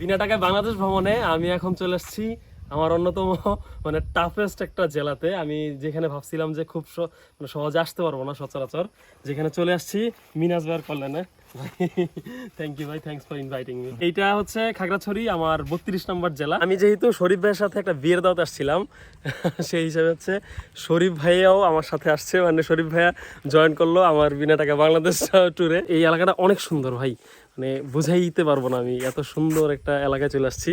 বিনা টাকায় বাংলাদেশ ভ্রমণে আমি এখন চলে এসেছি আমার অন্যতম মানে টাফেস্ট একটা জেলাতে। আমি যেখানে ভাবছিলাম যে খুব মানে সহজে আসতে পারব না সচরাচর, যেখানে চলে আসছি মিনাজ ভাইয়ের কল্যাণে। থ্যাংক ইউ ভাই থ্যাংকস ফর ইনভাইটিং মি এইটা হচ্ছে খাগড়াছড়ি, আমার বত্রিশ নম্বর জেলা। আমি যেহেতু শরীফ ভাইয়ের সাথে একটা বিয়ের দাওয়াত আসছিলাম, সেই হিসাবে হচ্ছে শরীফ ভাইয়াও আমার সাথে আসছে। মানে শরীফ ভাইয়া জয়েন করল আমার বিনা টাকা বাংলাদেশ ট্যুরে এই এলাকাটা অনেক সুন্দর ভাই। মানে বুঝাইতে পারব না আমি, এত সুন্দর একটা এলাকায় চলে আসছি।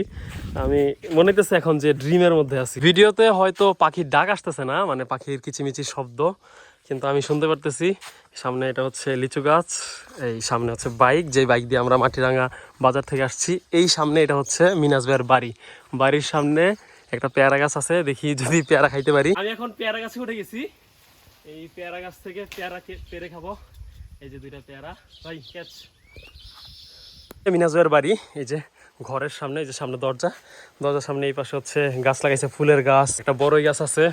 আমি মনে হইতেছে এখন যে ড্রিমের মধ্যে আছি। ভিডিওতে হয়তো পাখির ডাক আসতেছে না মানে পাখির কিচিমিচি শব্দ, কিন্তু আমি শুনতে পারতেছি, সামনে এটা হচ্ছে লিচু গাছ, এই সামনে হচ্ছে বাইক যে বাইক দিয়ে আমরা মাটিরাঙ্গা বাজার থেকে আসছি, এই সামনে এটা হচ্ছে মিনাজ ভাইয়ের বাড়ি। বাড়ির সামনে একটা পেয়ারা গাছ আছে, দেখি যদি পেয়ারা খাইতে পারি। আমি এখন পেয়ারা গাছে উঠে গেছি। এই পেয়ারা গাছ থেকে পেয়ারা পেরে খাব। এই যে দুইটা পেয়ারা। মিনাজ ভাইয়ের বাড়ি, এই যে ঘরের সামনে, এই যে সামনে দরজা। দরজার সামনে এই পাশে হচ্ছে গাছ লাগাইছে, ফুলের গাছ, একটা বড়ই গাছ আছে।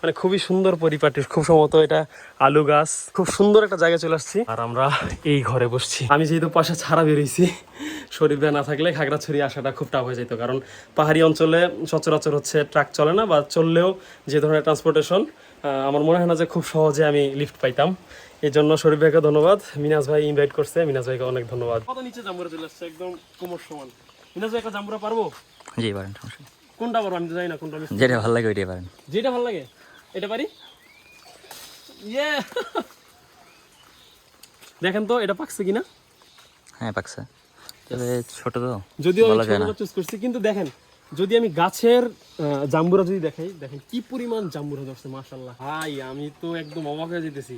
মানে খুবই সুন্দর পরিপাটি, খুব সম্ভবত এটা আলু গাছ। খুব সুন্দর একটা জায়গায় চলে আসছি। আর আমরা এই ঘরে বসছি। আমি যেহেতু পাশে ছাড়া বেরিয়েছি শরীর না থাকলে খাগড়াছড়ি আসাটা খুব টাফ হয়ে যেত কারণ পাহাড়ি অঞ্চলে সচরাচর হচ্ছে ট্রাক চলে না বা চললেও যে ধরনের ট্রান্সপোর্টেশন আমার মনে হয় না যে খুব সহজে আমি লিফট পাইতাম। এই জন্য শরীফ ভাইকে ধন্যবাদ। মিনাজ ভাই ইনভাইট করছে। মিনাজ ভাইকে অনেক ধন্যবাদ। কত নিচে জাম্বুরা চলে আসছে? একদম কোমর সমান। মিনাজ ভাই একটা জাম্বুরা পারব? জি পারেন কোনটা পারব? আমি তো জানি না কোনটা আমি যেটা ভালো লাগে ওইটাই পারেন। যেটা ভালো লাগে? এটা পারি? ইয়ে! দেখেন তো এটা পাকছে কিনা? হ্যাঁ পাকছে। ছোট তো যদিও চুজ করছি কিন্তু দেখেন যদি আমি গাছের জাম্বুরা যদি দেখাই দেখেন কি পরিমাণ জাম্বুরা ধরছে মাশাল্লাহ হাই আমি তো একদম অবাক হয়ে যেতেছি।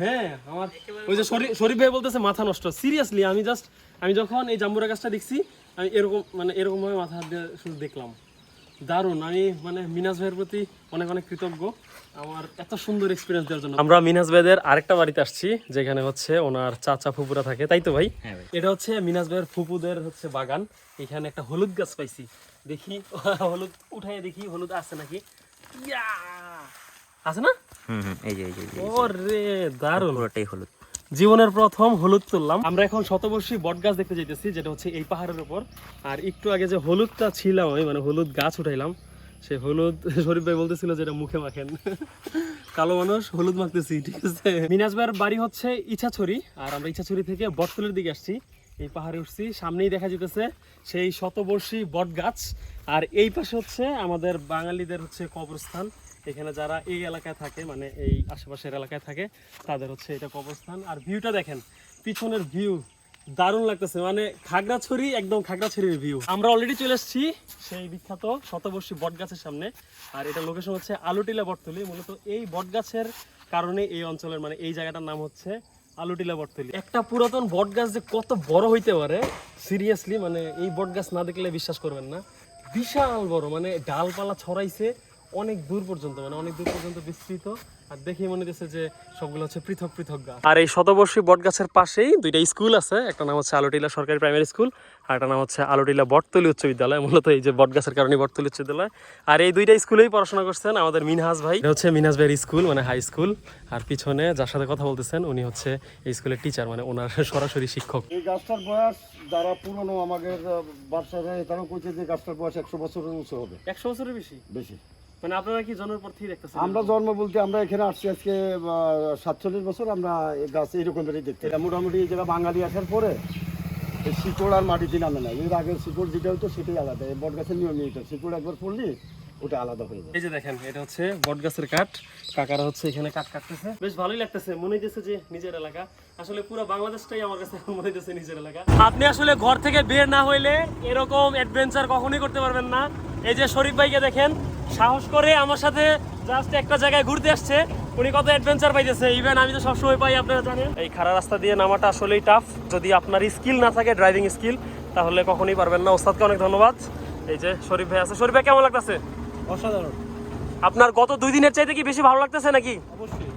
হ্যাঁ আমার ওই যে শরীফ শরীফ ভাই বলতেছে মাথা নষ্ট। সিরিয়াসলি আমি জাস্ট আমি যখন এই জাম্বুরা গাছটা দেখছি আমি এরকম মানে এরকম ভাবে মাথা হাত দিয়ে শুধু দেখলাম। দারুণ। আমি মানে মিনাজ ভাইয়ের প্রতি অনেক অনেক কৃতজ্ঞ। আমার এত সুন্দর এক্সপিরিয়েন্স দেওয়ার জন্য। আমরা মিনাজ ভাইদের আরেকটা বাড়িতে আসছি যেখানে হচ্ছে ওনার চাচা ফুপুরা থাকে। তাই তো ভাই? হ্যাঁ এটা হচ্ছে মিনাজ ভাইয়ের ফুপুদের হচ্ছে বাগান। এখানে একটা হলুদ গাছ পাইছি। দেখি হলুদ উঠাই দেখি হলুদ আছে নাকি? ইয়া! আছে না? হুম হুম এই যে এই যে এই যে। ওরে দারুণ। পুরোটাই হলুদ। জীবনের প্রথম হলুদ তুললাম। আমরা এখন শতবর্ষী বট গাছ দেখতে যাইতেছি, যেটা হচ্ছে এই পাহাড়ের উপর। আর একটু আগে যে হলুদটা ছিলাম আমি মানে হলুদ গাছ উঠাইলাম, সে হলুদ, শরীফ ভাই বলতেছিল যেটা মুখে মাখেন। কালো মানুষ, হলুদ মাখতেছি, ঠিক আছে? মিনাজ ভাইয়ের বাড়ি হচ্ছে ইছাছড়ি, আর আমরা ইছাছড়ি থেকে বটতলের দিকে আসছি। এই পাহাড়ে উঠছি, সামনেই দেখা যেতেছে সেই শতবর্ষী বট গাছ আর এই পাশে হচ্ছে আমাদের বাঙালিদের হচ্ছে কবরস্থান। এখানে যারা এই এলাকায় থাকে মানে এই আশেপাশের এলাকায় থাকে, তাদের হচ্ছে এটা কবরস্থান। আর ভিউটা দেখেন, পিছনের ভিউ, দারুণ লাগতেছে। মানে খাগড়াছড়ি, একদম খাগড়াছড়ির ভিউ। আমরা অলরেডি চলে এসেছি সেই বিখ্যাত শতবর্ষী বটগাছের সামনে। আর এটা লোকেশন হচ্ছে আলুটিলা বটতলি। মূলত এই বটগাছের কারণে এই অঞ্চলের মানে এই জায়গাটার নাম হচ্ছে আলুটিলা বটতলি। একটা পুরাতন বটগাছ যে কত বড় হইতে পারে সিরিয়াসলি মানে এই বটগাছ না দেখলে বিশ্বাস করবেন না। বিশাল বড় মানে ডালপালা ছড়াইছে অনেক দূর পর্যন্ত মানে অনেক দূর পর্যন্ত বিস্তৃত। আর দেখে মনে হচ্ছে যে সবগুলো হচ্ছে পৃথক পৃথক গাছ। আর এই শতবর্ষী বট গাছের পাশেই দুইটা স্কুল আছে একটা নাম হচ্ছে আলোটিলা সরকারি প্রাইমারি স্কুল আর একটা নাম হচ্ছে আলোটিলা বটতলি উচ্চ বিদ্যালয় মূলত এই যে বট গাছের কারণে বটতলি উচ্চ বিদ্যালয়। আর এই দুইটা স্কুলেই পড়াশোনা করছেন আমাদের মিনহাজ ভাই। এটা হচ্ছে মিনহাজ ভাইয়ের স্কুল মানে হাই স্কুল। আর পিছনে যার সাথে কথা বলতেছেন উনি হচ্ছে এই স্কুলের টিচার মানে ওনার সরাসরি শিক্ষক। এই গাছটার বয়স যারা পুরনো আমাদের বাচ্চারা তারাও কইছে যে গাছটার বয়স একশো বছরের উঁচু হবে। একশো বছরের বেশি? বেশি। মানে আপনারা কি জন্মের পর থেকে দেখতেছেন? আমরা জন্ম বলতে আমরা এখানে আসছি আজকে সাতচল্লিশ বছর আমরা এই গাছ এইরকমেরই দেখতে। এটা মোটামুটি এই জায়গা বাঙালি আসার পরে এই শিকড় আর মাটিতে নামে না। এর আগের শিকড় যেটা হতো সেটাই আলাদা। এই বট গাছের নিয়মই এটা শিকড় একবার পড়লি ওটা আলাদা হয়ে যায় এই যে দেখেন এটা হচ্ছে বট গাছের কাঠ। কাকারা হচ্ছে এখানে কাঠ কাটতেছে। বেশ ভালোই লাগতেছে মনে হইতেছে যে নিজের এলাকা। আসলে পুরো বাংলাদেশটাই আমার কাছে এখন মনে হইতেছে নিজের এলাকা। আপনি আসলে ঘর থেকে বের না হইলে এরকম অ্যাডভেঞ্চার কখনোই করতে পারবেন না। এই যে শরীফ ভাইকে দেখেন সাহস করে আমার সাথে জাস্ট একটা জায়গায় ঘুরতে আসছে। উনি কত অ্যাডভেঞ্চার পাইতেছে। ইভেন আমি তো সবসময় পাই আপনারা জানেন। এই খারাপ রাস্তা দিয়ে নামাটা আসলেই টাফ যদি আপনার স্কিল না থাকে ড্রাইভিং স্কিল তাহলে কখনোই পারবেন না। ওস্তাদকে অনেক ধন্যবাদ। এই যে শরীফ ভাই আছে। শরীফ ভাই কেমন লাগতেছে? অসাধারণ। আপনার গত দুই দিনের চাইতে কি বেশি ভালো লাগতেছে নাকি? অবশ্যই।